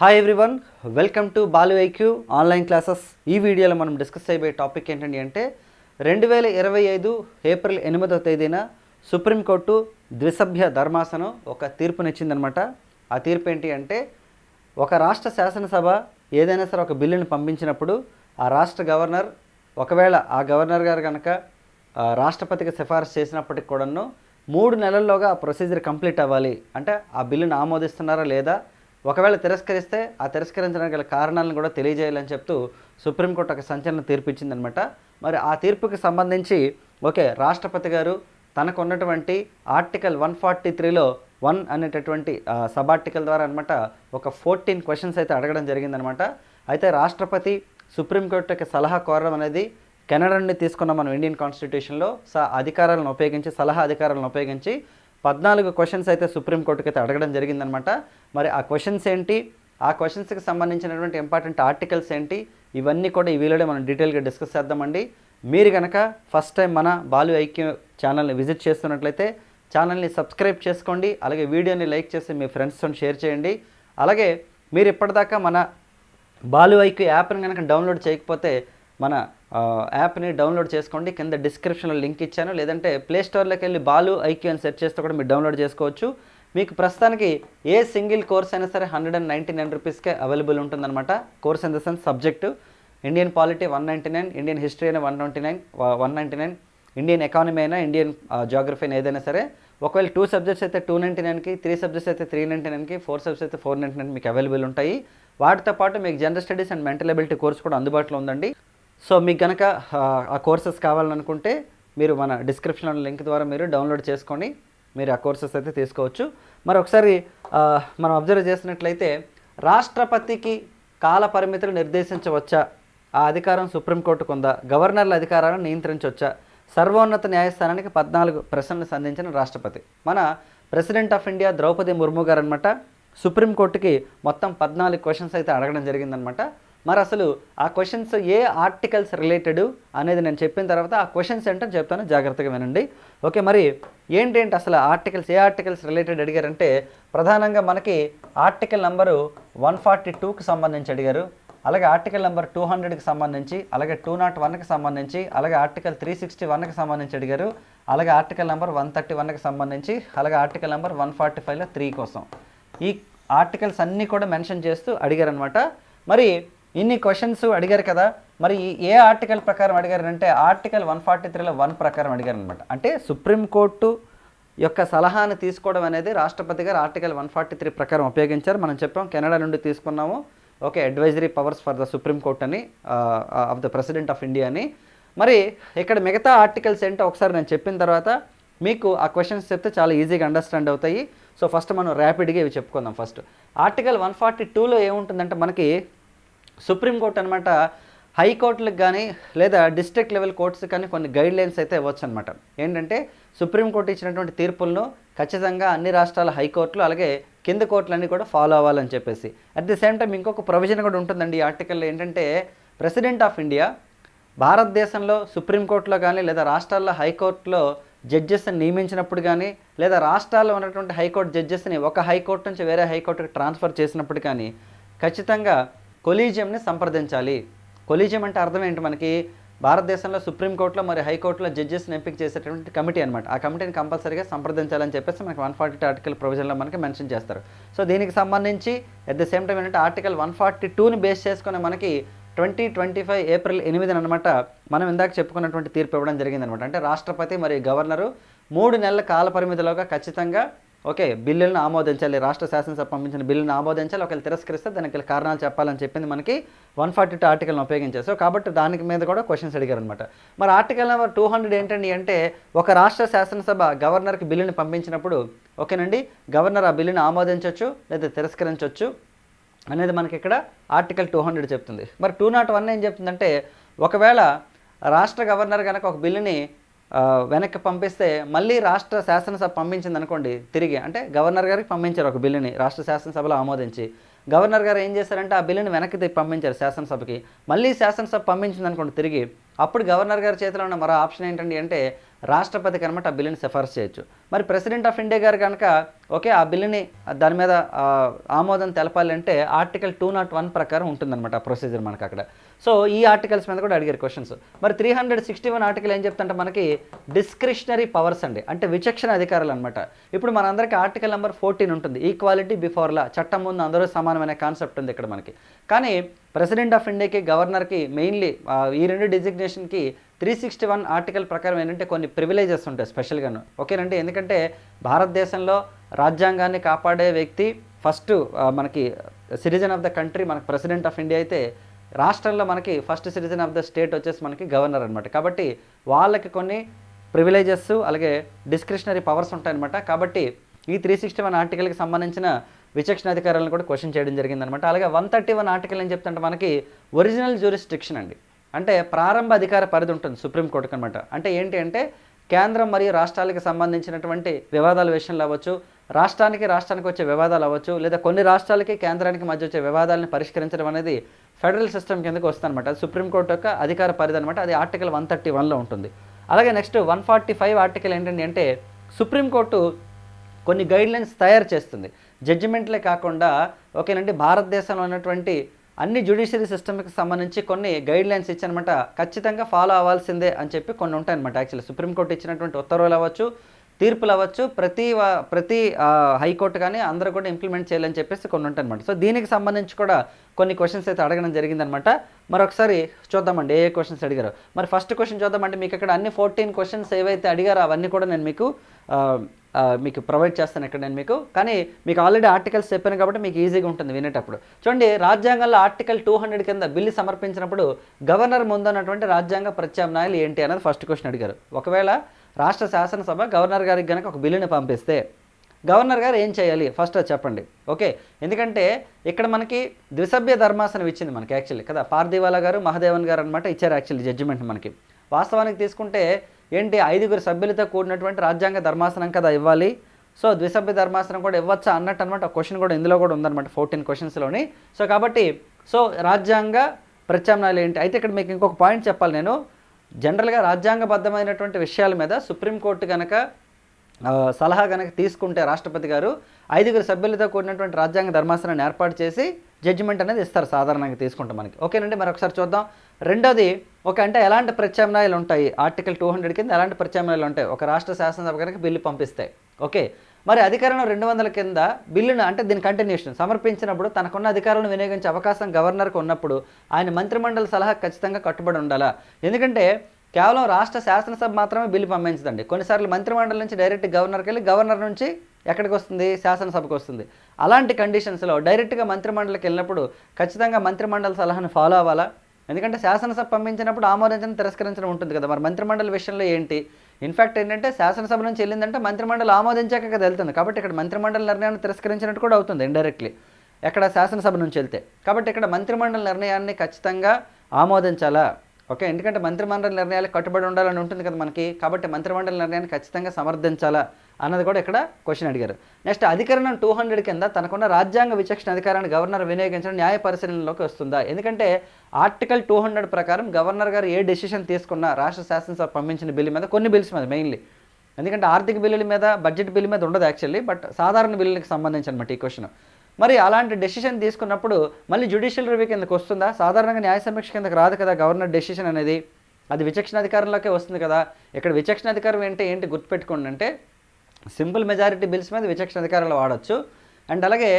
Hi everyone welcome to Balu IQ online classes ఈ వీడియోలో మనం డిస్కస్ అయిపోయే టాపిక్ ఏంటండి అంటే రెండు వేల ఇరవై ఐదు ఏప్రిల్ ఎనిమిదవ తేదీన సుప్రీంకోర్టు ద్విసభ్య ధర్మాసనం ఒక తీర్పునిచ్చిందనమాట ఆ తీర్పు ఏంటి అంటే ఒక రాష్ట్ర శాసనసభ ఏదైనా సరే ఒక బిల్లుని పంపించినప్పుడు ఆ రాష్ట్ర గవర్నర్ ఒకవేళ ఆ గవర్నర్ గారు కనుక రాష్ట్రపతికి సిఫారసు చేసినప్పటికి కూడాను మూడు నెలల్లోగా ఆ ప్రొసీజర్ కంప్లీట్ అవ్వాలి. అంటే ఆ బిల్లును ఆమోదిస్తున్నారా లేదా ఒకవేళ తిరస్కరిస్తే ఆ తిరస్కరించడానికి గల కారణాలను కూడా తెలియజేయాలని చెప్తూ సుప్రీంకోర్టు ఒక సంచలన తీర్పు ఇచ్చిందనమాట మరి ఆ తీర్పుకి సంబంధించి ఓకే రాష్ట్రపతి గారు తనకు ఉన్నటువంటి ఆర్టికల్ వన్ ఫార్టీ త్రీలో వన్ అనేటటువంటి సబ్ ఆర్టికల్ ద్వారా అనమాట ఒక ఫోర్టీన్ క్వశ్చన్స్ అయితే అడగడం జరిగిందనమాట అయితే రాష్ట్రపతి సుప్రీంకోర్టుకి సలహా కోరడం అనేది కెనడా నుండి తీసుకున్న మనం ఇండియన్ కాన్స్టిట్యూషన్లో స అధికారాలను ఉపయోగించి సలహా అధికారాలను ఉపయోగించి పద్నాలుగు క్వశ్చన్స్ అయితే సుప్రీంకోర్టుకి అయితే అడగడం జరిగిందనమాట. మరి ఆ క్వశ్చన్స్ ఏంటి? ఆ క్వశ్చన్స్కి సంబంధించినటువంటి ఇంపార్టెంట్ ఆర్టికల్స్ ఏంటి? ఇవన్నీ కూడా ఈ వీడియోలో మనం డీటెయిల్గా డిస్కస్ చేద్దామండి. మీరు కనుక ఫస్ట్ టైం మన బాలు ఐక్యం ఛానల్ని విజిట్ చేస్తున్నట్లయితే ఛానల్ని సబ్స్క్రైబ్ చేసుకోండి. అలాగే వీడియోని లైక్ చేసి మీ ఫ్రెండ్స్తో షేర్ చేయండి. అలాగే మీరు ఇప్పటిదాకా మన బాలు ఐక్యూ యాప్ని కనుక డౌన్లోడ్ చేయకపోతే మన యాప్ని డౌన్లోడ్ చేసుకోండి. కింద డిస్క్రిప్షన్లో లింక్ ఇచ్చాను. లేదంటే ప్లే స్టోర్లోకి వెళ్ళి బాలు ఐక్యూ అని సెర్చ్ చేస్తే కూడా మీరు డౌన్లోడ్ చేసుకోవచ్చు. మీకు ప్రస్తుతానికి ఏ సింగిల్ కోర్స్ అయినా సరే హండ్రెడ్ అండ్ నైంటీ నైన్ రూపీస్కే అవైలబుల్ ఉంటుందన్నమాట. Course in the sense subject. Indian polity one ninety nine Indian history అయినా one twenty nine one ninety nine Indian economy అయినా ఇండియన్ జాగ్రఫీ అయినా ఏదైనా సరే. ఒకవేళ టూ సబ్జెక్ట్స్ అయితే టూ నైంటీ నైన్కి త్రీ సబ్జెక్ట్స్ అయితే త్రీ నైంటీ నైన్కి ఫోర్ సబ్జెక్ట్స్ అయితే ఫోర్ నైంటీ నైన్ మీకు అవైలబుల్ ఉంటాయి. వాటితో పాటు మీకు general studies and mental ability course కూడా అందుబాటులో ఉందండి. సో మీకు కనుక ఆ కోర్సెస్ కావాలనుకుంటే మీరు మన డిస్క్రిప్షన్ లింక్ ద్వారా మీరు డౌన్లోడ్ చేసుకొని మీరు ఆ కోర్సెస్ అయితే తీసుకోవచ్చు. మరి ఒకసారి మనం అబ్జర్వ్ చేసినట్లయితే రాష్ట్రపతికి కాల పరిమితులు నిర్దేశించవచ్చా? ఆ అధికారం సుప్రీంకోర్టుకు ఉందా? గవర్నర్ల అధికారాలను నియంత్రించవచ్చా? సర్వోన్నత న్యాయస్థానానికి పద్నాలుగు ప్రశ్నలు సంధించిన రాష్ట్రపతి. మన president of India Draupadi Murmu garu అనమాట సుప్రీంకోర్టుకి మొత్తం పద్నాలుగు క్వశ్చన్స్ అయితే అడగడం జరిగిందనమాట మరి అసలు ఆ క్వశ్చన్స్ ఏ ఆర్టికల్స్ రిలేటెడ్ అనేది నేను చెప్పిన తర్వాత ఆ క్వశ్చన్స్ ఏంటో చెప్తాను. జాగ్రత్తగా వినండి. ఓకే మరి ఏంటేంటి అసలు ఆర్టికల్స్ ఏ ఆర్టికల్స్ రిలేటెడ్ అడిగారంటే ప్రధానంగా మనకి ఆర్టికల్ నెంబరు వన్ ఫార్టీ టూకి సంబంధించి అడిగారు. అలాగే ఆర్టికల్ నెంబర్ టూ హండ్రెడ్కి సంబంధించి అలాగే టూ నాట్ వన్కి సంబంధించి అలాగే ఆర్టికల్ త్రీ సిక్స్టీ వన్కి సంబంధించి అడిగారు. అలాగే ఆర్టికల్ నెంబర్ వన్ థర్టీ వన్కి సంబంధించి అలాగే ఆర్టికల్ నెంబర్ వన్ ఫార్టీ ఫైవ్లో త్రీ కోసం. ఈ ఆర్టికల్స్ అన్నీ కూడా మెన్షన్ చేస్తూ అడిగారు అనమాట మరి ఇన్ని క్వశ్చన్స్ అడిగారు కదా మరి ఏ ఆర్టికల్ ప్రకారం అడిగారంటే ఆర్టికల్ వన్ ఫార్టీ త్రీలో వన్ ప్రకారం అడిగారు అనమాట అంటే సుప్రీంకోర్టు యొక్క సలహాను తీసుకోవడం అనేది రాష్ట్రపతి గారు ఆర్టికల్ వన్ ఫార్టీ త్రీ ప్రకారం ఉపయోగించారు. మనం చెప్పాం కెనడా నుండి తీసుకున్నాము. Okay advisory powers for the supreme court అని of the president of India అని. మరి ఇక్కడ మిగతా ఆర్టికల్స్ ఏంటో ఒకసారి నేను చెప్పిన తర్వాత మీకు ఆ క్వశ్చన్స్ చెప్తే చాలా ఈజీగా అండర్స్టాండ్ అవుతాయి. సో ఫస్ట్ మనం ర్యాపిడ్గా ఇవి చెప్పుకుందాం ఫస్ట్ ఆర్టికల్ వన్ ఫార్టీ టూలో ఏముంటుందంటే మనకి సుప్రీంకోర్టు అనమాట హైకోర్టులకు కానీ లేదా డిస్ట్రిక్ట్ లెవెల్ కోర్ట్స్ కానీ కొన్ని గైడ్ లైన్స్ అయితే ఇవ్వచ్చు అనమాట ఏంటంటే సుప్రీంకోర్టు ఇచ్చినటువంటి తీర్పులను ఖచ్చితంగా అన్ని రాష్ట్రాల హైకోర్టులు అలాగే కింద కోర్టులన్నీ కూడా ఫాలో అవ్వాలని చెప్పేసి. అట్ ది సేమ్ టైం ఇంకొక ప్రొవిజన్ కూడా ఉంటుందండి ఈ ఆర్టికల్లో ఏంటంటే ప్రెసిడెంట్ ఆఫ్ ఇండియా భారతదేశంలో సుప్రీంకోర్టులో కానీ లేదా రాష్ట్రాల్లో హైకోర్టులో జడ్జెస్ని నియమించినప్పుడు కానీ లేదా రాష్ట్రాల్లో ఉన్నటువంటి హైకోర్టు జడ్జెస్ని ఒక హైకోర్టు నుంచి వేరే హైకోర్టుకి ట్రాన్స్ఫర్ చేసినప్పుడు కానీ ఖచ్చితంగా కొలీజియంని సంప్రదించాలి. కొలీజియం అంటే అర్థం ఏంటి మనకి? భారతదేశంలో సుప్రీంకోర్టులో మరి హైకోర్టులో జడ్జెస్ని ఎంపిక చేసేటటువంటి కమిటీ అనమాట ఆ కమిటీని కంపల్సరీగా సంప్రదించాలని చెప్పేసి మనకి వన్ ఫార్టీ ఆర్టికల్ ప్రొవిజన్లో మనకి మెన్షన్ చేస్తారు. సో దీనికి సంబంధించి అట్ ద సేమ్ టైం ఏంటంటే ఆర్టికల్ వన్ ఫార్టీ టూని బేస్ చేసుకుని మనకి ట్వంటీ ట్వంటీ ఫైవ్ ఏప్రిల్ ఎనిమిది అనమాట మనం ఇందాక చెప్పుకున్నటువంటి తీర్పు ఇవ్వడం జరిగిందనమాట అంటే రాష్ట్రపతి మరియు గవర్నరు మూడు నెలల కాల పరిమితిలోగా ఖచ్చితంగా ఓకే బిల్లులను ఆమోదించాలి. రాష్ట్ర శాసనసభ పంపించిన బిల్లును ఆమోదించాలి. ఒకవేళ తిరస్కరిస్తే దానికి కారణాలు చెప్పాలని చెప్పింది మనకి వన్ ఫార్టీ టూ ఆర్టికల్ని ఉపయోగించారు సో కాబట్టి దానికి మీద కూడా క్వశ్చన్స్ అడిగారు అనమాట మరి ఆర్టికల్ నెంబర్ టూ హండ్రెడ్ ఏంటండి అంటే ఒక రాష్ట్ర శాసనసభ గవర్నర్కి బిల్లుని పంపించినప్పుడు ఓకేనండి గవర్నర్ ఆ బిల్లుని ఆమోదించవచ్చు లేదా తిరస్కరించవచ్చు అనేది మనకి ఇక్కడ ఆర్టికల్ టూ హండ్రెడ్ చెప్తుంది. మరి టూ నాట్ వన్ ఏం చెప్తుందంటే ఒకవేళ రాష్ట్ర గవర్నర్ కనుక ఒక బిల్లుని వెనక్కి పంపిస్తే మళ్ళీ రాష్ట్ర శాసనసభ పంపించింది అనుకోండి తిరిగి. అంటే గవర్నర్ గారికి పంపించారు ఒక బిల్లుని రాష్ట్ర శాసనసభలో ఆమోదించి. గవర్నర్ గారు ఏం చేశారంటే ఆ బిల్లుని వెనక్కి పంపించారు శాసనసభకి. మళ్ళీ శాసనసభ పంపించింది అనుకోండి తిరిగి. అప్పుడు గవర్నర్ గారి చేతిలో ఉన్న మరో ఆప్షన్ ఏంటండి అంటే రాష్ట్రపతికి అనమాట ఆ బిల్లుని సిఫార్సు చేయొచ్చు. మరి ప్రెసిడెంట్ ఆఫ్ ఇండియా గారు కనుక ఓకే ఆ బిల్లుని దాని మీద ఆమోదం తెలపాలంటే ఆర్టికల్ టూ నాట్ వన్ ప్రకారం ఉంటుందన్నమాట ఆ ప్రొసీజర్ మనకు అక్కడ. సో ఈ ఆర్టికల్స్ మీద కూడా అడిగారు క్వశ్చన్స్ మరి three hundred sixty one article ఏం చెప్తుంటే మనకి డిస్క్రిషనరీ పవర్స్ అండి. అంటే విచక్షణ అధికారాలు అనమాట ఇప్పుడు మనందరికీ ఆర్టికల్ నెంబర్ ఫోర్టీన్ ఉంటుంది. ఈక్వాలిటీ బిఫోర్ లా చట్టం ముందు అందరూ సమానమైన కాన్సెప్ట్ ఉంది ఇక్కడ మనకి. కానీ ప్రెసిడెంట్ ఆఫ్ ఇండియాకి గవర్నర్కి మెయిన్లీ ఈ రెండు డిజిగ్నేషన్కి త్రీ సిక్స్టీ వన్ ఆర్టికల్ ప్రకారం ఏంటంటే కొన్ని ప్రివిలేజెస్ ఉంటాయి స్పెషల్గాను ఓకేనండి? ఎందుకంటే భారతదేశంలో రాజ్యాంగాన్ని కాపాడే వ్యక్తి ఫస్ట్ మనకి సిటిజన్ ఆఫ్ ద కంట్రీ మనకి ప్రెసిడెంట్ ఆఫ్ ఇండియా అయితే రాష్ట్రంలో మనకి first citizen of the state వచ్చేసి మనకి గవర్నర్ అనమాట కాబట్టి వాళ్ళకి కొన్ని ప్రివిలేజెస్ అలాగే డిస్క్రిషనరీ పవర్స్ ఉంటాయన్నమాట. కాబట్టి ఈ త్రీ సిక్స్టీ వన్ ఆర్టికల్కి సంబంధించిన విచక్షణ అధికారాలను కూడా క్వశ్చన్ చేయడం జరిగిందనమాట అలాగే వన్ థర్టీ వన్ ఆర్టికల్ ఏం చెప్తుంటే మనకి ఒరిజినల్ జ్యూరిస్టిక్షన్ అండి. అంటే ప్రారంభ అధికార పరిధి ఉంటుంది సుప్రీంకోర్టుకు అనమాట అంటే ఏంటి అంటే కేంద్రం మరియు రాష్ట్రాలకు సంబంధించినటువంటి వివాదాల విషయంలో అవ్వచ్చు రాష్ట్రానికి రాష్ట్రానికి వచ్చే వివాదాలు అవ్వచ్చు లేదా కొన్ని రాష్ట్రాలకి కేంద్రానికి మధ్య వచ్చే వివాదాలను పరిష్కరించడం అనేది ఫెడరల్ సిస్టమ్ కిందకు వస్తుందన్నమాట. అది సుప్రీంకోర్టు యొక్క అధికార పరిధి అనమాట అది ఆర్టికల్ వన్ థర్టీ వన్లో ఉంటుంది. అలాగే next one forty five article ఏంటంటే అంటే సుప్రీంకోర్టు కొన్ని గైడ్లైన్స్ తయారు చేస్తుంది. జడ్జిమెంట్లే కాకుండా ఓకేనండి భారతదేశంలో ఉన్నటువంటి అన్ని జ్యుడిషియరీ సిస్టమ్కి సంబంధించి కొన్ని గైడ్ లైన్స్ ఇచ్చనమాట ఖచ్చితంగా ఫాలో అవ్వాల్సిందే అని చెప్పి కొన్ని ఉంటాయన్నమాట. యాక్చువల్లీ సుప్రీంకోర్టు ఇచ్చినటువంటి ఉత్తర్వులు అవ్వచ్చు తీర్పులు అవ్వచ్చు. ప్రతి ప్రతి హైకోర్టు కానీ అందరూ కూడా ఇంప్లిమెంట్ చేయాలని చెప్పేసి కొన్ని ఉంటాయన్నమాట సో దీనికి సంబంధించి కూడా కొన్ని క్వశ్చన్స్ అయితే అడగడం జరిగిందనమాట మరొకసారి చూద్దామండి. ఏ ఏ క్వశ్చన్స్ అడిగారు? మరి ఫస్ట్ క్వశ్చన్ చూద్దామంటే మీకు ఇక్కడ అన్ని ఫోర్టీన్ క్వశ్చన్స్ ఏవైతే అడిగారో అవన్నీ కూడా నేను మీకు మీకు ప్రొవైడ్ చేస్తాను ఇక్కడ నేను మీకు. కానీ మీకు ఆల్రెడీ ఆర్టికల్స్ చెప్పాను కాబట్టి మీకు ఈజీగా ఉంటుంది వినేటప్పుడు. చూడండి రాజ్యాంగంలో ఆర్టికల్ టూ హండ్రెడ్ కింద బిల్లు సమర్పించినప్పుడు గవర్నర్ ముందున్నటువంటి రాజ్యాంగ ప్రత్యామ్నాయాలు ఏంటి అనేది ఫస్ట్ క్వశ్చన్ అడిగారు. ఒకవేళ రాష్ట్ర శాసనసభ గవర్నర్ గారికి కనుక ఒక బిల్లుని పంపిస్తే గవర్నర్ గారు ఏం చేయాలి? ఫస్ట్ అది చెప్పండి. ఓకే? ఎందుకంటే ఇక్కడ మనకి ద్విసభ్య ధర్మాసనం ఇచ్చింది మనకి యాక్చువల్లీ కదా? పార్థివాలా గారు మహదేవన్ గారు అనమాట ఇచ్చారు యాక్చువల్లీ జడ్జిమెంట్ మనకి. వాస్తవానికి తీసుకుంటే ఏంటి? ఐదుగురు సభ్యులతో కూడినటువంటి రాజ్యాంగ ధర్మాసనం కదా ఇవ్వాలి? సో ద్విసభ్య ధర్మాసనం కూడా ఇవ్వచ్చా అన్నట్టు అనమాట క్వశ్చన్ కూడా ఇందులో కూడా ఉందన్నమాట ఫోర్టీన్ క్వశ్చన్స్లోని సో కాబట్టి సో రాజ్యాంగ ప్రత్యామ్నాయాలు ఏంటి? అయితే ఇక్కడ మీకు ఇంకొక పాయింట్ చెప్పాలి నేను. జనరల్గా రాజ్యాంగబద్ధమైనటువంటి విషయాల మీద సుప్రీంకోర్టు కనుక సలహా కనుక తీసుకుంటే రాష్ట్రపతి గారు ఐదుగురు సభ్యులతో కూడినటువంటి రాజ్యాంగ ధర్మాసనాన్ని ఏర్పాటు చేసి జడ్జిమెంట్ అనేది ఇస్తారు సాధారణంగా తీసుకుంటాం మనకి. ఓకేనండి మరి ఒకసారి చూద్దాం. రెండోది ఒక అంటే ఎలాంటి ప్రత్యామ్నాయాలు ఉంటాయి? ఆర్టికల్ టూ హండ్రెడ్ కింద ఎలాంటి ప్రత్యామ్నాయాలు ఉంటాయి? ఒక రాష్ట్ర శాసనసభ కనుక బిల్లు పంపిస్తాయి ఓకే మరి అధికారం రెండు వందల కింద బిల్లును అంటే దీని కంటిన్యూషన్ సమర్పించినప్పుడు తనకున్న అధికారాలను వినియోగించే అవకాశం గవర్నర్కు ఉన్నప్పుడు ఆయన మంత్రిమండలి సలహా ఖచ్చితంగా కట్టుబడి ఉండాలా? ఎందుకంటే కేవలం రాష్ట్ర శాసనసభ మాత్రమే బిల్లు పంపించదండి. కొన్నిసార్లు మంత్రిమండలి నుంచి డైరెక్ట్ గవర్నర్కి వెళ్ళి గవర్నర్ నుంచి ఎక్కడికి వస్తుంది? శాసనసభకు వస్తుంది. అలాంటి కండిషన్స్లో డైరెక్ట్గా మంత్రిమండలికి వెళ్ళినప్పుడు ఖచ్చితంగా మంత్రిమండలి సలహాను ఫాలో అవ్వాలా? ఎందుకంటే శాసనసభ పంపించినప్పుడు ఆమోదించడం తిరస్కరించడం ఉంటుంది కదా. మరి మంత్రిమండలి విషయంలో ఏంటి? ఇన్ఫాక్ట్ ఏంటంటే శాసనసభ నుంచి వెళ్ళిందంటే మంత్రిమండలి ఆమోదించాక కదా వెళ్తుంది. కాబట్టి ఇక్కడ మంత్రిమండలి నిర్ణయాన్ని తిరస్కరించినట్టు కూడా అవుతుంది ఇండైరెక్ట్లీ ఎక్కడ శాసనసభ నుంచి వెళ్తే. కాబట్టి ఇక్కడ మంత్రిమండలి నిర్ణయాన్ని ఖచ్చితంగా ఆమోదించాలా? ఓకే ఎందుకంటే మంత్రిమండలి నిర్ణయాలు కట్టుబడి ఉండాలని ఉంటుంది కదా మనకి. కాబట్టి మంత్రిమండలి నిర్ణయాన్ని ఖచ్చితంగా సమర్థించాలా అన్నది కూడా ఇక్కడ క్వశ్చన్ అడిగారు. నెక్స్ట్ అధికరణం టూ హండ్రెడ్ కింద తనకున్న రాజ్యాంగ విచక్షణ అధికారాన్ని గవర్నర్ వినియోగించడం న్యాయ పరిశీలనలోకి వస్తుందా? ఎందుకంటే ఆర్టికల్ టూ హండ్రెడ్ ప్రకారం గవర్నర్ గారు ఏ డెసిషన్ తీసుకున్నా రాష్ట్ర శాసనసభ పంపించిన బిల్లు మీద కొన్ని బిల్స్ మీద మెయిన్లీ ఎందుకంటే ఆర్థిక బిల్లుల మీద బడ్జెట్ బిల్లు మీద ఉండదు యాక్చువల్లీ బట్ సాధారణ బిల్లులకు సంబంధించి అనమాట ఈ క్వశ్చన్ మరి అలాంటి డెసిషన్ తీసుకున్నప్పుడు మళ్ళీ జ్యుడిషియల్ రివ్యూ కిందకు వస్తుందా? సాధారణంగా న్యాయ సమీక్ష కిందకు రాదు కదా గవర్నర్ డెసిషన్ అనేది. అది విచక్షణ అధికారంలోకే వస్తుంది కదా. ఇక్కడ విచక్షణ అధికారం ఏంటి ఏంటి గుర్తుపెట్టుకోండి అంటే సింపుల్ మెజారిటీ బిల్స్ మీద విచక్షణ అధికారాలు వాడచ్చు. అండ్ అలాగే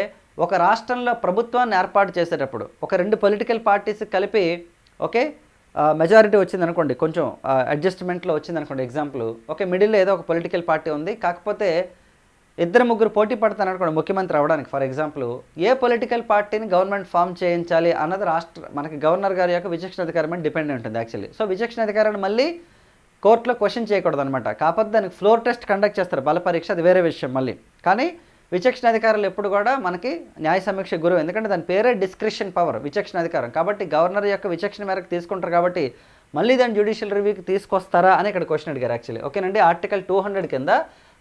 ఒక రాష్ట్రంలో ప్రభుత్వాన్ని ఏర్పాటు చేసేటప్పుడు ఒక రెండు పొలిటికల్ పార్టీస్ కలిపి ఓకే మెజారిటీ వచ్చింది అనుకోండి కొంచెం అడ్జస్ట్మెంట్లో వచ్చింది అనుకోండి ఎగ్జాంపుల్ ఓకే మిడిల్లో ఏదో ఒక పొలిటికల్ పార్టీ ఉంది. కాకపోతే ఇద్దరు ముగ్గురు పోటీ పడతాను అనుకోండి ముఖ్యమంత్రి అవడానికి ఫర్ ఎగ్జాంపుల్ ఏ పొలిటికల్ పార్టీని గవర్నమెంట్ ఫామ్ చేయించాలి అన్నది రాష్ట్ర మనకి గవర్నర్ గారి యొక్క విచక్షణ అధికారం మీద డిపెండ్ ఉంటుంది యాక్చువల్లీ సో విచక్షణ అధికారాన్ని మళ్ళీ కోర్టులో క్వశ్చన్ చేయకూడదు అనమాట కాకపోతే దానికి ఫ్లోర్ టెస్ట్ కండక్ట్ చేస్తారు. బల పరీక్ష అది వేరే విషయం మళ్ళీ. కానీ విచక్షణ అధికారులు ఎప్పుడు కూడా మనకి న్యాయ సమీక్ష గురువు ఎందుకంటే దాని పేరే డిస్క్రిప్షన్ పవర్ విచక్షణ అధికారం. కాబట్టి గవర్నర్ యొక్క విచక్షణ మేరకు తీసుకుంటారు కాబట్టి మళ్ళీ దాన్ని జ్యుడిషియల్ రివ్యూకి తీసుకొస్తారా అని ఇక్కడ క్వశ్చన్ అడిగారు యాక్చువల్లీ ఓకేనండి ఆర్టికల్ టూ హండ్రెడ్ కింద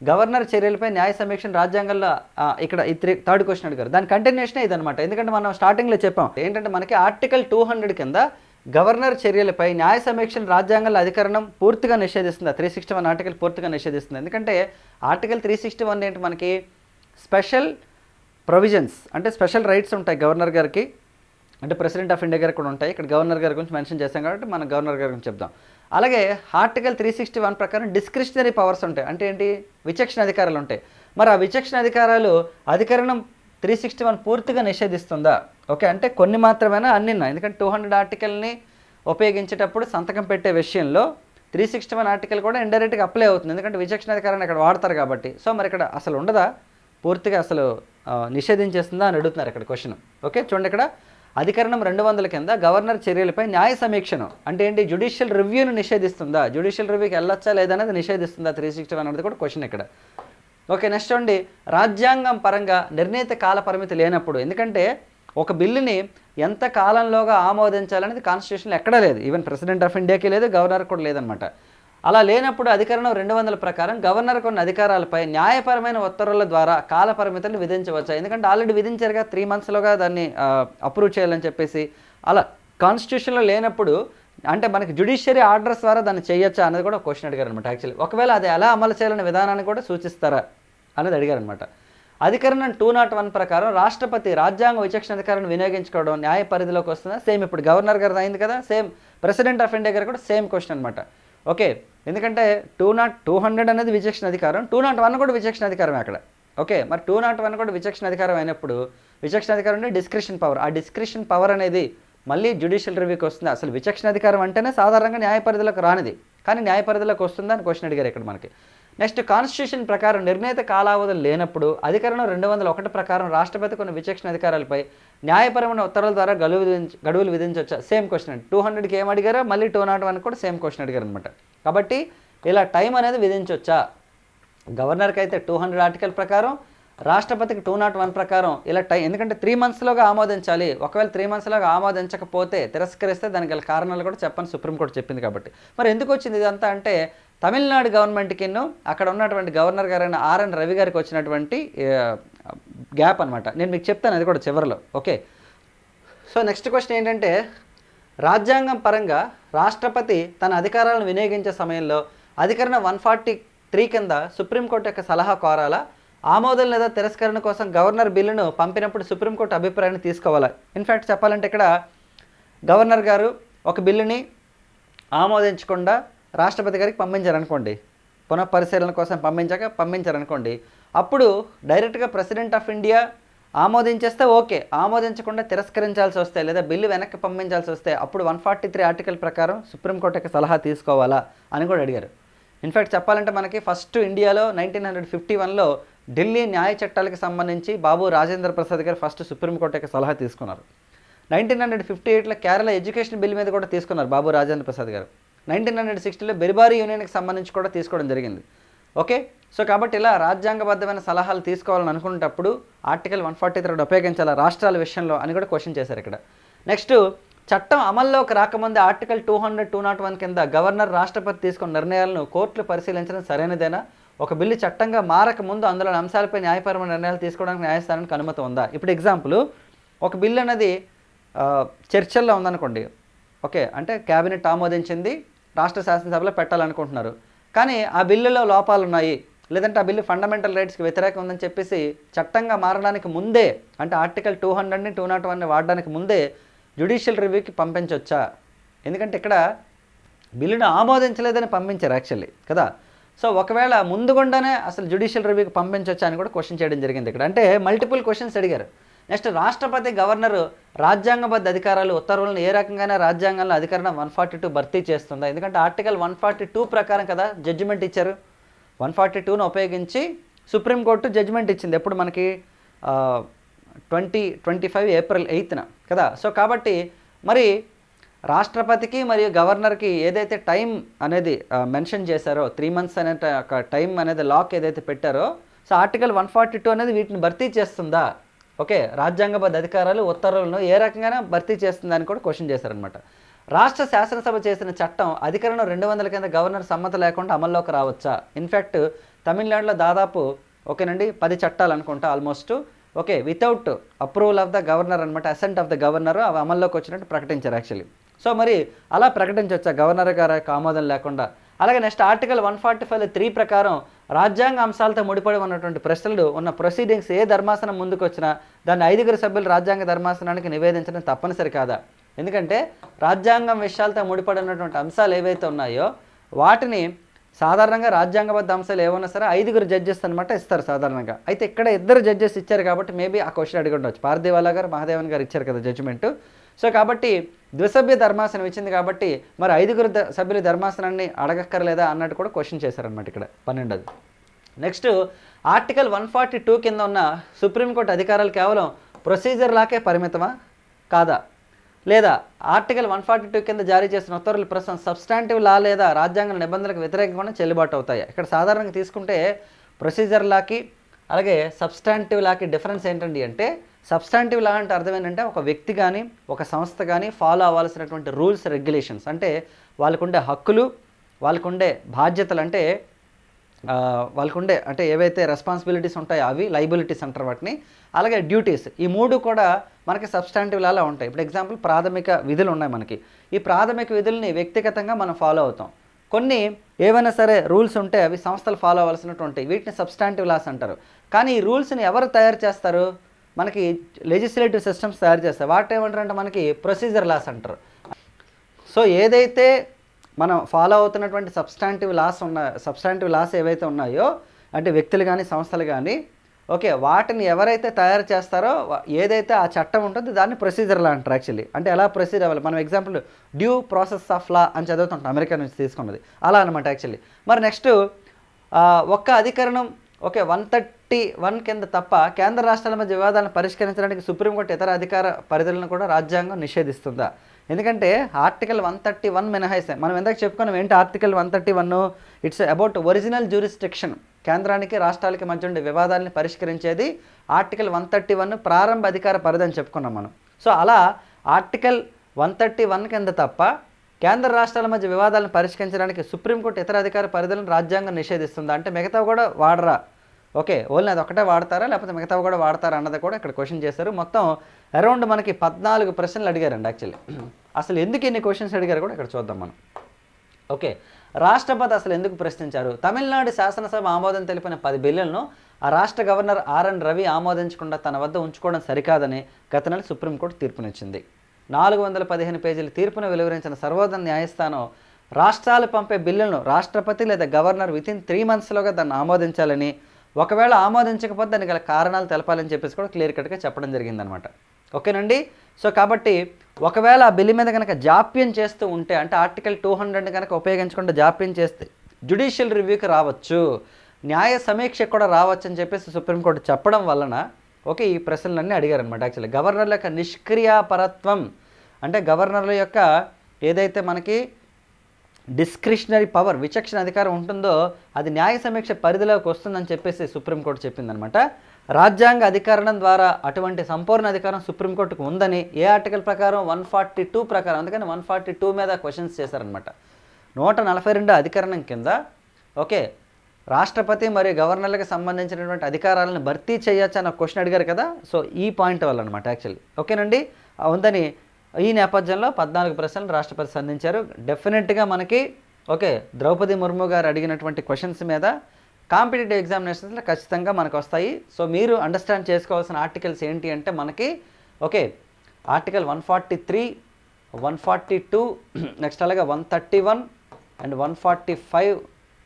గవర్నర్ చర్యలపై న్యాయ సమీక్షను రాజ్యాంగంలో ఇక్కడ ఈ త్రీ థర్డ్ క్వశ్చన్ అడిగారు. దాని కంటిన్యూషనే ఇదనమాట ఎందుకంటే మనం స్టార్టింగ్లో చెప్పాం. ఏంటంటే మనకి ఆర్టికల్ టూ హండ్రెడ్ కింద గవర్నర్ చర్యలపై న్యాయ సమీక్షను రాజ్యాంగంలో అధికరణం పూర్తిగా నిషేధిస్తుంది. త్రీ సిక్స్టీ వన్ ఆర్టికల్ పూర్తిగా నిషేధిస్తుంది. ఎందుకంటే ఆర్టికల్ త్రీ సిక్స్టీ వన్ ఏంటి మనకి? స్పెషల్ ప్రొవిజన్స్ అంటే స్పెషల్ రైట్స్ ఉంటాయి గవర్నర్ గారికి. అంటే ప్రెసిడెంట్ ఆఫ్ ఇండియా గారు కూడా ఉంటాయి. ఇక్కడ గవర్నర్ గారి గురించి మెన్షన్ చేస్తాం కాబట్టి మనం గవర్నర్ గారి గురించి చెప్దాం. అలాగే ఆర్టికల్ త్రీ సిక్స్టీ వన్ ప్రకారం డిస్క్రిషనరీ పవర్స్ ఉంటాయి. అంటే ఏంటి? విచక్షణ అధికారాలు ఉంటాయి. మరి ఆ విచక్షణ అధికారాలు అధికరణం త్రీ సిక్స్టీ వన్ పూర్తిగా నిషేధిస్తుందా? ఓకే అంటే కొన్ని మాత్రమేనా అన్ని ఎందుకంటే టూ హండ్రెడ్ ఆర్టికల్ని ఉపయోగించేటప్పుడు సంతకం పెట్టే విషయంలో త్రీ సిక్స్టీ వన్ ఆర్టికల్ కూడా ఇండైరెక్ట్గా అప్లై అవుతుంది. ఎందుకంటే విచక్షణ అధికారాన్ని అక్కడ వాడతారు కాబట్టి. సో మరి ఇక్కడ అసలు ఉండదా? పూర్తిగా అసలు నిషేధించేస్తుందా అని అడుగుతున్నారు ఇక్కడ క్వశ్చన్ ఓకే చూడండి ఇక్కడ. అధికరణం రెండు వందల కింద గవర్నర్ చర్యలపై న్యాయ సమీక్షను. అంటే ఏంటి? జుడిషియల్ రివ్యూను నిషేధిస్తుందా? జుడిషియల్ రివ్యూకి వెళ్ళొచ్చా లేదనేది నిషేధిస్తుందా త్రీ సిక్స్టీ వన్ అనేది కూడా క్వశ్చన్ ఇక్కడ. ఓకే నెక్స్ట్ అండి రాజ్యాంగం పరంగా నిర్ణీత కాల పరిమితి లేనప్పుడు ఎందుకంటే ఒక బిల్లుని ఎంత కాలంలోగా ఆమోదించాలనేది కాన్స్టిట్యూషన్లో ఎక్కడా లేదు. ఈవెన్ ప్రెసిడెంట్ ఆఫ్ ఇండియాకి లేదు గవర్నర్ కూడా లేదనమాట అలా లేనప్పుడు అధికరణం రెండు వందల ప్రకారం గవర్నర్ కొన్ని అధికారాలపై న్యాయపరమైన ఉత్తర్వుల ద్వారా కాల పరిమితులు విధించవచ్చు? ఎందుకంటే ఆల్రెడీ విధించారుగా త్రీ మంత్స్లోగా దాన్ని అప్రూవ్ చేయాలని చెప్పేసి. అలా కాన్స్టిట్యూషన్లో లేనప్పుడు అంటే మనకి జుడిషియరీ ఆర్డర్స్ ద్వారా దాన్ని చేయొచ్చా అనేది కూడా క్వశ్చన్ అడిగారు అనమాట యాక్చువల్లీ ఒకవేళ అది ఎలా అమలు చేయాలనే విధానాన్ని కూడా సూచిస్తారా అనేది అడిగారు అనమాట అధికరణం టూ నాట్ వన్ ప్రకారం రాష్ట్రపతి రాజ్యాంగ విచక్షణ అధికారాన్ని వినియోగించుకోవడం న్యాయ పరిధిలోకి వస్తుందా? సేమ్ ఇప్పుడు గవర్నర్ గారు అయింది కదా సేమ్ ప్రెసిడెంట్ ఆఫ్ ఇండియా గారు కూడా సేమ్ క్వశ్చన్ అనమాట ఓకే ఎందుకంటే టూ నాట్ టూ హండ్రెడ్ అనేది విచక్షణ అధికారం టూ నాట్ వన్ కూడా విచక్షణ అధికారమే అక్కడ. ఓకే మరి టూ నాట్ వన్ కూడా విచక్షణ అధికారం అయినప్పుడు విచక్షణ అధికారం అంటే డిస్క్రిప్షన్ పవర్. ఆ డిస్క్రిప్షన్ పవర్ అనేది మళ్ళీ జ్యుడిషియల్ రివ్యూకి వస్తుంది. అసలు విచక్షణ అధికారం అంటేనే సాధారణంగా న్యాయ పరిధిలోకి రానిది. కానీ న్యాయ పరిధిలోకి వస్తుందా అని క్వశ్చన్ అడిగారు ఇక్కడ మనకి. నెక్స్ట్ కాన్స్టిట్యూషన్ ప్రకారం నిర్ణీత కాలావధులు లేనప్పుడు అధికరణం రెండు వందల ఒకటి ప్రకారం రాష్ట్రపతి కొన్ని విచక్షణ అధికారాలపై న్యాయపరమైన ఉత్తర్వుల ద్వారా గడువు విధించ గడువులు విధించవచ్చా? సేమ్ క్వశ్చన్ టూ హండ్రెడ్కి ఏం అడిగారా? మళ్ళీ టూ నాట్ వన్ కూడా సేమ్ క్వశ్చన్ అడిగారు అనమాట కాబట్టి ఇలా టైం అనేది విధించవచ్చా? గవర్నర్కి అయితే టూ హండ్రెడ్ ఆర్టికల్ ప్రకారం రాష్ట్రపతికి టూ నాట్ వన్ ప్రకారం ఇలా టైం ఎందుకంటే త్రీ మంత్స్లోగా ఆమోదించాలి. ఒకవేళ త్రీ మంత్స్లోగా ఆమోదించకపోతే తిరస్కరిస్తే దానికి గల కారణాలు కూడా చెప్పని సుప్రీంకోర్టు చెప్పింది కాబట్టి. మరి ఎందుకు వచ్చింది ఇదంతా అంటే తమిళనాడు గవర్నమెంట్కి అక్కడ ఉన్నటువంటి గవర్నర్ గారైన ఆర్ఎన్ రవి గారికి వచ్చినటువంటి గ్యాప్ అనమాట నేను మీకు చెప్తాను అది కూడా చివరిలో. ఓకే? సో నెక్స్ట్ క్వశ్చన్ ఏంటంటే రాజ్యాంగం పరంగా రాష్ట్రపతి తన అధికారాలను వినియోగించే సమయంలో అధికరణ వన్ ఫార్టీ త్రీ కింద సుప్రీంకోర్టు యొక్క సలహా కోరాలా? ఆమోదం లేదా తిరస్కరణ కోసం గవర్నర్ బిల్లును పంపినప్పుడు సుప్రీంకోర్టు అభిప్రాయాన్ని తీసుకోవాలా? ఇన్ఫ్యాక్ట్ చెప్పాలంటే ఇక్కడ గవర్నర్ గారు ఒక బిల్లుని ఆమోదించకుండా రాష్ట్రపతి గారికి పంపించారనుకోండి పునఃపరిశీలన కోసం పంపించాక పంపించారనుకోండి అప్పుడు డైరెక్ట్గా ప్రెసిడెంట్ ఆఫ్ ఇండియా ఆమోదించేస్తే ఓకే ఆమోదించకుండా తిరస్కరించాల్సి వస్తే లేదా బిల్లు వెనక్కి పంపించాల్సి వస్తే అప్పుడు వన్ ఫార్టీ త్రీ ఆర్టికల్ ప్రకారం సుప్రీంకోర్టు యొక్క సలహా తీసుకోవాలా అని కూడా అడిగారు. ఇన్ఫ్యాక్ట్ చెప్పాలంటే మనకి ఫస్ట్ ఇండియాలో నైన్టీన్ హండ్రెడ్ ఫిఫ్టీ వన్లో ఢిల్లీ న్యాయ చట్టాలకు సంబంధించి బాబు రాజేంద్ర ప్రసాద్ గారు ఫస్ట్ సుప్రీంకోర్టు యొక్క సలహా తీసుకున్నారు. నైన్టీన్ హండ్రెడ్ ఫిఫ్టీ ఎయిట్లో కేరళ ఎడ్యుకేషన్ బిల్ మీద కూడా తీసుకున్నారు బాబు రాజేంద్ర ప్రసాద్ గారు. నైన్టీన్ హండ్రెడ్ సిక్స్టీలో బెరిబారీ యూనియన్కి సంబంధించి కూడా తీసుకోవడం జరిగింది. ఓకే? సో కాబట్టి ఇలా రాజ్యాంగబద్ధమైన సలహాలు తీసుకోవాలని అనుకునేటప్పుడు ఆర్టికల్ వన్ ఫార్టీ త్రీ ఉపయోగించాలా రాష్ట్రాల విషయంలో అని కూడా క్వశ్చన్ చేశారు ఇక్కడ. నెక్స్ట్ చట్టం అమల్లోకి రాకముందే article two hundred two nought one కింద గవర్నర్ రాష్ట్రపతి తీసుకున్న నిర్ణయాలను కోర్టులు పరిశీలించడం సరైనదేనా? ఒక బిల్లు చట్టంగా మారక ముందు అందులోని అంశాలపై న్యాయపరమైన నిర్ణయాలు తీసుకోవడానికి న్యాయస్థానానికి అనుమతి ఉందా? ఇప్పుడు ఎగ్జాంపుల్ ఒక బిల్లు అనేది చర్చల్లో ఉందనుకోండి. ఓకే? అంటే క్యాబినెట్ ఆమోదించింది రాష్ట్ర శాసనసభలో పెట్టాలనుకుంటున్నారు. కానీ ఆ బిల్లులో లోపాలు ఉన్నాయి లేదంటే ఆ బిల్లు ఫండమెంటల్ రైట్స్కి వ్యతిరేకం ఉందని చెప్పేసి చట్టంగా మారడానికి ముందే అంటే ఆర్టికల్ టూ హండ్రెడ్ని టూ నాట్ వన్ని వాడడానికి ముందే జ్యుడిషియల్ రివ్యూకి పంపించవచ్చా ఎందుకంటే ఇక్కడ బిల్లును ఆమోదించలేదని పంపించారు యాక్చువల్లీ కదా? సో ఒకవేళ ముందుగుండానే అసలు జ్యుడిషియల్ రివ్యూకి పంపించవచ్చా అని కూడా క్వశ్చన్ చేయడం జరిగింది ఇక్కడ. అంటే మల్టిపుల్ క్వశ్చన్స్ అడిగారు. నెక్స్ట్ రాష్ట్రపతి గవర్నర్ రాజ్యాంగబద్ధ అధికారాలు ఉత్తర్వులను ఏ రకంగానే రాజ్యాంగంలో అధికారం వన్ ఫార్టీ టూ భర్తీ చేస్తుందా? ఎందుకంటే ఆర్టికల్ వన్ ఫార్టీ టూ ప్రకారం కదా జడ్జిమెంట్ ఇచ్చారు. వన్ ఫార్టీ టూను ఉపయోగించి సుప్రీంకోర్టు జడ్జిమెంట్ ఇచ్చింది. ఎప్పుడు మనకి ట్వంటీ ట్వంటీ ఫైవ్ ఏప్రిల్ ఎయిత్న కదా? సో కాబట్టి మరి రాష్ట్రపతికి మరియు గవర్నర్కి ఏదైతే టైం అనేది మెన్షన్ చేశారో త్రీ మంత్స్ అనే ఒక టైం అనేది లాక్ ఏదైతే పెట్టారో so article one forty two అనేది వీటిని భర్తీ చేస్తుందా? ఓకే రాజ్యాంగబద్ధ అధికారాలు ఉత్తర్వులను ఏ రకంగానే భర్తీ చేస్తుందని కూడా క్వశ్చన్ చేశారనమాట రాష్ట్ర శాసనసభ చేసిన చట్టం అధికరణం రెండు వందల కింద గవర్నర్ సమ్మతి లేకుండా అమల్లోకి రావచ్చా? ఇన్ఫ్యాక్ట్ తమిళనాడులో దాదాపు ఓకేనండి పది చట్టాలు అనుకుంటా almost okay without approval of the governor అనమాట అసెంట్ ఆఫ్ ద గవర్నర్ అవి అమల్లోకి వచ్చినట్టు ప్రకటించారు యాక్చువల్లీ సో మరి అలా ప్రకటించవచ్చా గవర్నర్ గారి ఆమోదం లేకుండా. అలాగే next article one forty five three ప్రకారం రాజ్యాంగ అంశాలతో ముడిపడి ఉన్నటువంటి ప్రశ్నలు ఉన్న ప్రొసీడింగ్స్ ఏ ధర్మాసనం ముందుకు వచ్చినా దాన్ని ఐదుగురు సభ్యులు రాజ్యాంగ ధర్మాసనానికి నివేదించడం తప్పనిసరి కాదా? ఎందుకంటే రాజ్యాంగం విషయాలతో ముడిపడి ఉన్నటువంటి అంశాలు ఏవైతే ఉన్నాయో వాటిని సాధారణంగా రాజ్యాంగబద్ధ అంశాలు ఏమన్నా సరే ఐదుగురు జడ్జెస్ అనమాట ఇస్తారు సాధారణంగా. అయితే ఇక్కడ ఇద్దరు జడ్జెస్ ఇచ్చారు కాబట్టి మేబీ ఆ క్వశ్చన్ అడిగి ఉండవచ్చు పార్థివాలా గారు మహాదేవన్ గారు ఇచ్చారు కదా జడ్జిమెంట్ సో కాబట్టి ద్విసభ్య ధర్మాసనం ఇచ్చింది కాబట్టి మరి ఐదుగురు సభ్యుల ధర్మాసనాన్ని అడగక్కర్లేదా అన్నట్టు కూడా క్వశ్చన్ చేశారనమాట ఇక్కడ పన్నెండోది. Next article one forty two కింద ఉన్న సుప్రీంకోర్టు అధికారాలు కేవలం ప్రొసీజర్ లాకే పరిమితమా? కాదా? లేదా ఆర్టికల్ వన్ ఫార్టీ టూ కింద జారీ చేసిన ఉత్తర్వులు ప్రస్తుతం సబ్స్టాంటివ్ లా లేదా రాజ్యాంగ నిబంధనలకు వ్యతిరేకంగా చెల్లుబాటు అవుతాయి? ఇక్కడ సాధారణంగా తీసుకుంటే ప్రొసీజర్ లాకి అలాగే సబ్స్టాంటివ్ లాకి డిఫరెన్స్ ఏంటండి అంటే సబ్స్టాంటివ్ లా అంటే అర్థం ఏంటంటే ఒక వ్యక్తి కానీ ఒక సంస్థ కానీ ఫాలో అవ్వాల్సినటువంటి రూల్స్ రెగ్యులేషన్స్ అంటే వాళ్ళకుండే హక్కులు వాళ్ళకుండే బాధ్యతలు అంటే వాళ్ళకుండే అంటే ఏవైతే రెస్పాన్సిబిలిటీస్ ఉంటాయో అవి లైబిలిటీస్ అంటారు వాటిని. అలాగే డ్యూటీస్ ఈ మూడు కూడా మనకి సబ్స్టాంటివ్ లాలా ఉంటాయి. ఇప్పుడు ఎగ్జాంపుల్ ప్రాథమిక విధులు ఉన్నాయి మనకి. ఈ ప్రాథమిక విధుల్ని వ్యక్తిగతంగా మనం ఫాలో అవుతాం. కొన్ని ఏవైనా సరే రూల్స్ ఉంటే అవి సంస్థలు ఫాలో అవ్వాల్సినటువంటి వీటిని సబ్స్టాంటివ్ లాస్ అంటారు. కానీ ఈ రూల్స్ని ఎవరు తయారు చేస్తారు? మనకి లెజిస్లేటివ్ సిస్టమ్స్ తయారు చేస్తారు వాటి ఏమంటారంటే మనకి ప్రొసీజర్ లాస్ అంటారు. సో ఏదైతే మనం ఫాలో అవుతున్నటువంటి సబ్స్టాంటివ్ లాస్ ఉన్న సబ్స్టాంటివ్ లాస్ ఏవైతే ఉన్నాయో అంటే వ్యక్తులు కానీ సంస్థలు కానీ ఓకే వాటిని ఎవరైతే తయారు చేస్తారో ఏదైతే ఆ చట్టం ఉంటుందో దాన్ని ప్రొసీజర్ లా అంటారు యాక్చువల్లీ అంటే ఎలా ప్రొసీజర్ అవ్వాలి? మనం example due process of law అని చదువుతుంటాం అమెరికా నుంచి తీసుకున్నది. అలా అనమాట యాక్చువల్లీ మరి నెక్స్ట్ ఒక్క అధికరణం ఓకే వన్ థర్టీ వన్ కింద తప్ప కేంద్ర రాష్ట్రాల మధ్య వివాదాలను పరిష్కరించడానికి సుప్రీంకోర్టు ఇతర అధికార పరిధులను కూడా రాజ్యాంగం నిషేధిస్తుందా? ఎందుకంటే ఆర్టికల్ వన్ థర్టీ వన్ మినహాయిస్తాయి. మనం ఎందాక చెప్పుకున్నాం ఏంటి article one thirty one? It's about original jurisdiction కేంద్రానికి రాష్ట్రాలకి మధ్య ఉండే వివాదాలను పరిష్కరించేది ఆర్టికల్ వన్ థర్టీ వన్ ప్రారంభ అధికార పరిధి అని చెప్పుకున్నాం మనం. సో అలా ఆర్టికల్ వన్ థర్టీ వన్ కింద తప్ప కేంద్ర రాష్ట్రాల మధ్య వివాదాలను పరిష్కరించడానికి సుప్రీంకోర్టు ఇతర అధికార పరిధులను రాజ్యాంగం నిషేధిస్తుందా? అంటే మిగతా కూడా వాడరా. ఓకే ఓన్లీ అది ఒకటే వాడతారా? లేకపోతే మిగతావి కూడా వాడతారా అన్నది కూడా ఇక్కడ క్వశ్చన్ చేశారు. మొత్తం అరౌండ్ మనకి పద్నాలుగు ప్రశ్నలు అడిగారండి యాక్చువల్లీ అసలు ఎందుకు ఎన్ని క్వశ్చన్స్ అడిగారు కూడా ఇక్కడ చూద్దాం మనం. ఓకే రాష్ట్రపతి అసలు ఎందుకు ప్రశ్నించారు? తమిళనాడు శాసనసభ ఆమోదం తెలిపిన పది బిల్లులను ఆ రాష్ట్ర గవర్నర్ ఆర్ఎన్ రవి ఆమోదించకుండా తన వద్ద ఉంచుకోవడం సరికాదని గత నెల సుప్రీంకోర్టు తీర్పునిచ్చింది. నాలుగు వందల పదిహేను పేజీల తీర్పును వెలువరించిన సర్వోదయ న్యాయస్థానం రాష్ట్రాలు పంపే బిల్లులను రాష్ట్రపతి లేదా గవర్నర్ వితిన్ త్రీ మంత్స్లోగా దాన్ని ఆమోదించాలని ఒకవేళ ఆమోదించకపోతే దానికి గల కారణాలు తెలపాలని చెప్పేసి కూడా క్లియర్ కట్గా చెప్పడం జరిగిందనమాట. ఓకేనండి? సో కాబట్టి ఒకవేళ ఆ బిల్లు మీద కనుక జాప్యం చేస్తూ ఉంటే అంటే ఆర్టికల్ టూ హండ్రెడ్ కనుక ఉపయోగించకుండా జాప్యం చేస్తే జుడిషియల్ రివ్యూకి రావచ్చు న్యాయ సమీక్ష కూడా రావచ్చు అని చెప్పేసి సుప్రీంకోర్టు చెప్పడం వలన ఓకే ఈ ప్రశ్నలన్నీ అడిగారనమాట. యాక్చువల్లీ గవర్నర్ల యొక్క నిష్క్రియాపరత్వం అంటే గవర్నర్ల యొక్క ఏదైతే మనకి డిస్క్రిషనరీ పవర్ విచక్షణ అధికారం ఉంటుందో అది న్యాయ సమీక్ష పరిధిలోకి వస్తుందని చెప్పేసి సుప్రీంకోర్టు చెప్పిందనమాట రాజ్యాంగ అధికరణం ద్వారా అటువంటి సంపూర్ణ అధికారం సుప్రీంకోర్టుకు ఉందని ఏ ఆర్టికల్ ప్రకారం? వన్ ఫార్టీ టూ ప్రకారం. అందుకని వన్ ఫార్టీ టూ మీద క్వశ్చన్స్ చేశారనమాట నూట నలభై రెండు అధికరణం కింద ఓకే రాష్ట్రపతి మరియు గవర్నర్లకు సంబంధించినటువంటి అధికారాలను భర్తీ చేయొచ్చు అన్న క్వశ్చన్ అడిగారు కదా? సో ఈ పాయింట్ వల్ల అనమాట యాక్చువల్లీ. ఓకేనండి? ఉందని ఈ నేపథ్యంలో పద్నాలుగు ప్రశ్నలు రాష్ట్రపతి సంధించారు డెఫినెట్గా మనకి ఓకే ద్రౌపది ముర్ము గారు అడిగినటువంటి క్వశ్చన్స్ మీద కాంపిటేటివ్ ఎగ్జామినేషన్స్లో ఖచ్చితంగా మనకు వస్తాయి. సో మీరు అండర్స్టాండ్ చేసుకోవాల్సిన ఆర్టికల్స్ ఏంటి అంటే మనకి okay article one forty three one forty two next అలాగే one thirty one and one forty five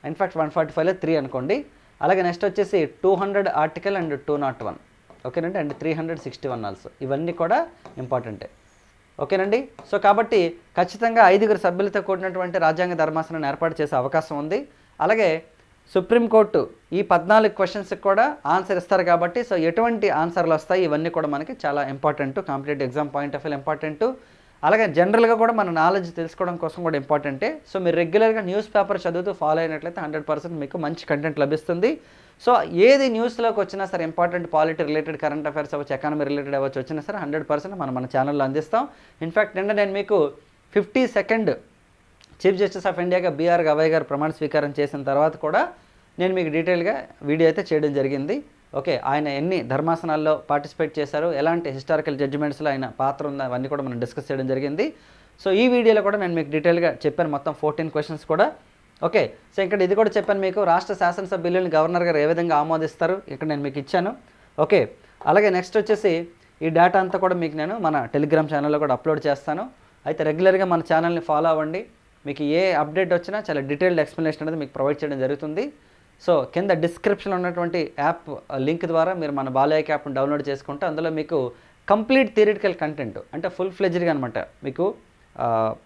in fact one forty ఫైవ్లో త్రీ అనుకోండి. అలాగే నెక్స్ట్ వచ్చేసి two hundred article and two nought one ఓకేనండి and three hundred sixty one also ఇవన్నీ కూడా ఇంపార్టెంటే ఓకేనండి? సో కాబట్టి ఖచ్చితంగా ఐదుగురు సభ్యులతో కూడినటువంటి రాజ్యాంగ ధర్మాసనాన్ని ఏర్పాటు చేసే అవకాశం ఉంది. అలాగే సుప్రీంకోర్టు ఈ పద్నాలుగు క్వశ్చన్స్కి కూడా ఆన్సర్ ఇస్తారు కాబట్టి సో ఎటువంటి ఆన్సర్లు వస్తాయి? ఇవన్నీ కూడా మనకి చాలా important competitive exam point of view important అలాగే జనరల్గా కూడా మన నాలెడ్జ్ తెలుసుకోవడం కోసం కూడా ఇంపార్టెంటే సో మీరు రెగ్యులర్గా న్యూస్ పేపర్ చదువుతూ ఫాలో అయినట్లయితే హండ్రెడ్ పర్సెంట్ మీకు మంచి కంటెంట్ లభిస్తుంది. సో ఏది న్యూస్లోకి వచ్చినా సరే important polity related current affairs అవ్వచ్చు ఎకానమీ రిలేటెడ్ అవ్వచ్చు వచ్చినా సరే హండ్రెడ్ పర్సెంట్ మనం మన ఛానల్లో అందిస్తాం. ఇన్ఫ్యాక్ట్ నిన్న నేను మీకు fifty second chief justice of ఇండియాగా B R Gavai గారు ప్రమాణ స్వీకారం చేసిన తర్వాత కూడా నేను మీకు డీటెయిల్గా వీడియో అయితే చేయడం జరిగింది. ఓకే ఆయన ఎన్ని ధర్మాసనాల్లో పార్టిసిపేట్ చేశారు ఎలాంటి హిస్టారికల్ జడ్జిమెంట్స్లో ఆయన పాత్ర ఉంది అవన్నీ కూడా మనం డిస్కస్ చేయడం జరిగింది. సో ఈ వీడియోలో కూడా నేను మీకు డీటెయిల్గా చెప్పాను. మొత్తం ఫోర్టీన్ క్వశ్చన్స్ కూడా ఓకే సో ఇక్కడ ఇది కూడా చెప్పాను మీకు రాష్ట్ర శాసనసభ బిల్లుని గవర్నర్ గారు ఏ విధంగా ఆమోదిస్తారు ఇక్కడ నేను మీకు ఇచ్చాను. ఓకే అలాగే నెక్స్ట్ వచ్చేసి ఈ డేటా అంతా కూడా మీకు నేను మన టెలిగ్రామ్ ఛానల్లో కూడా అప్లోడ్ చేస్తాను. అయితే రెగ్యులర్గా మన ఛానల్ని ఫాలో అవ్వండి. మీకు ఏ అప్డేట్ వచ్చినా చాలా డీటెయిల్డ్ ఎక్స్ప్లెనేషన్ అనేది మీకు ప్రొవైడ్ చేయడం జరుగుతుంది. సో కింద డిస్క్రిప్షన్లో ఉన్నటువంటి యాప్ లింక్ ద్వారా మీరు మన బాలయ్య యాప్ని డౌన్లోడ్ చేసుకుంటే అందులో మీకు కంప్లీట్ థియరిటికల్ కంటెంట్ అంటే ఫుల్ ఫ్లెజ్డ్గా అనమాట మీకు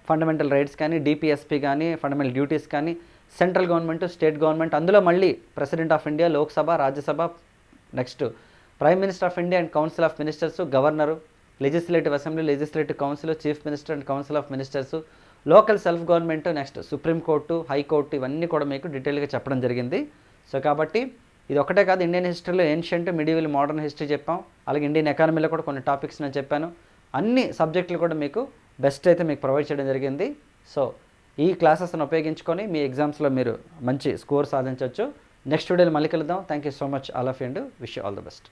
ఫండమెంటల్ రైట్స్ కానీ డిపిఎస్పి కానీ ఫండమెంటల్ డ్యూటీస్ కానీ సెంట్రల్ గవర్నమెంట్ స్టేట్ గవర్నమెంట్ అందులో మళ్ళీ president of India Lok Sabha Rajya Sabha next prime minister of India and council of ministers governor legislative assembly legislative council chief minister and council of ministers local self government next supreme court high court ఇవన్నీ కూడా మీకు డీటెయిల్గా చెప్పడం జరిగింది. So కాబట్టి ఇది ఒకటే కాదు ఇండియన్ హిస్టరీలో ఏన్షియంట్ మిడివల్ మోడర్న్ హిస్టరీ చెప్పాం. అలాగే ఇండియన్ ఎకానమీలో కూడా కొన్ని టాపిక్స్ నేను చెప్పాను. అన్ని సబ్జెక్టులు కూడా మీకు బెస్ట్ అయితే మీకు ప్రొవైడ్ చేయడం జరిగింది. సో ఈ క్లాసెస్ను ఉపయోగించుకొని మీ ఎగ్జామ్స్లో మీరు మంచి స్కోర్ సాధించవచ్చు నెక్స్ట్ వీడియోలో మళ్ళీ కలుద్దాం. Thank you so much all of and wish all the best.